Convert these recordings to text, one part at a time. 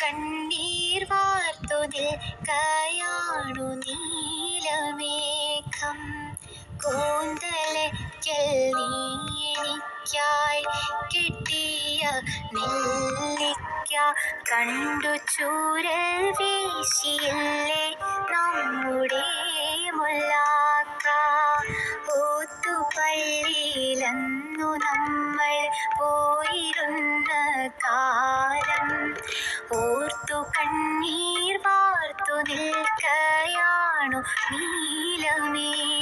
കണ്ണീർ വാർത്തുതിൽ കയാണു നീ കൂന്തലയ്ക്കൽ നീ കിട്ടിയ നെല്ലിക്ക കണ്ടു ചൂരൽ വീശിയില്ലേ? നമ്മുടെ മുല്ലാക്ക ഓത്തുപള്ളിയിലന്നു നമ്മൾ പോയിരുന്ന കാലം. ഓർത്തു കണ്ണീർ വാർത്തു നിൽക്കയാണു നീലമേഘം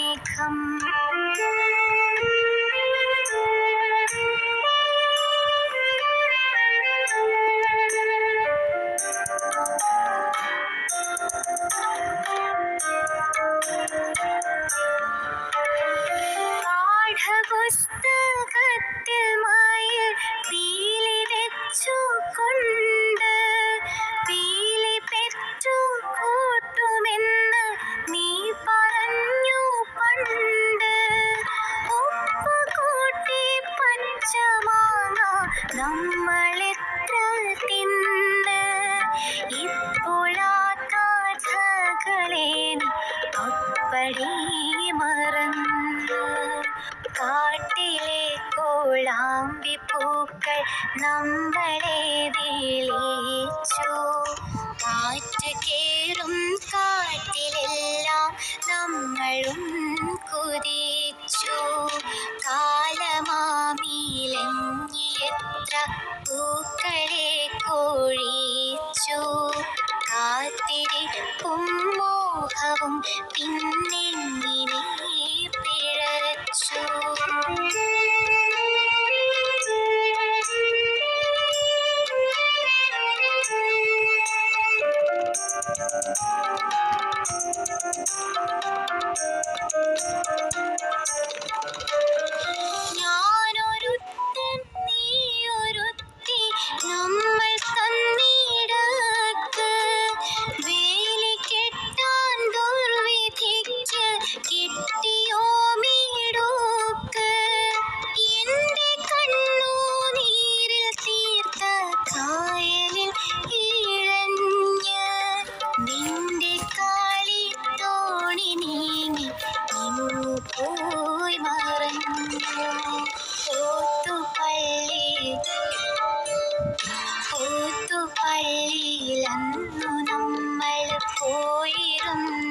പാഠപുസ്തകത്തിൽ മയിൽ പീലി വെച്ചു കൊണ്ട് പൂക്കൾ നമ്മളെ വിളിച്ചു. കാറ്റ് കേറും കാറ്റിലെല്ലാം നമ്മളും കുതിച്ചു. കാലമാമിലങ്ങിയെത്ര പൂക്കളെ കോഴിച്ചു. കാത്തിരിപ്പും മോഹവും പിന്നെങ്ങിനെ പോയി മറന്നു കൂത്തുപള്ളി കൂത്തുപള്ളിയിലന്നു നമ്മൾ പോയിരുന്നു.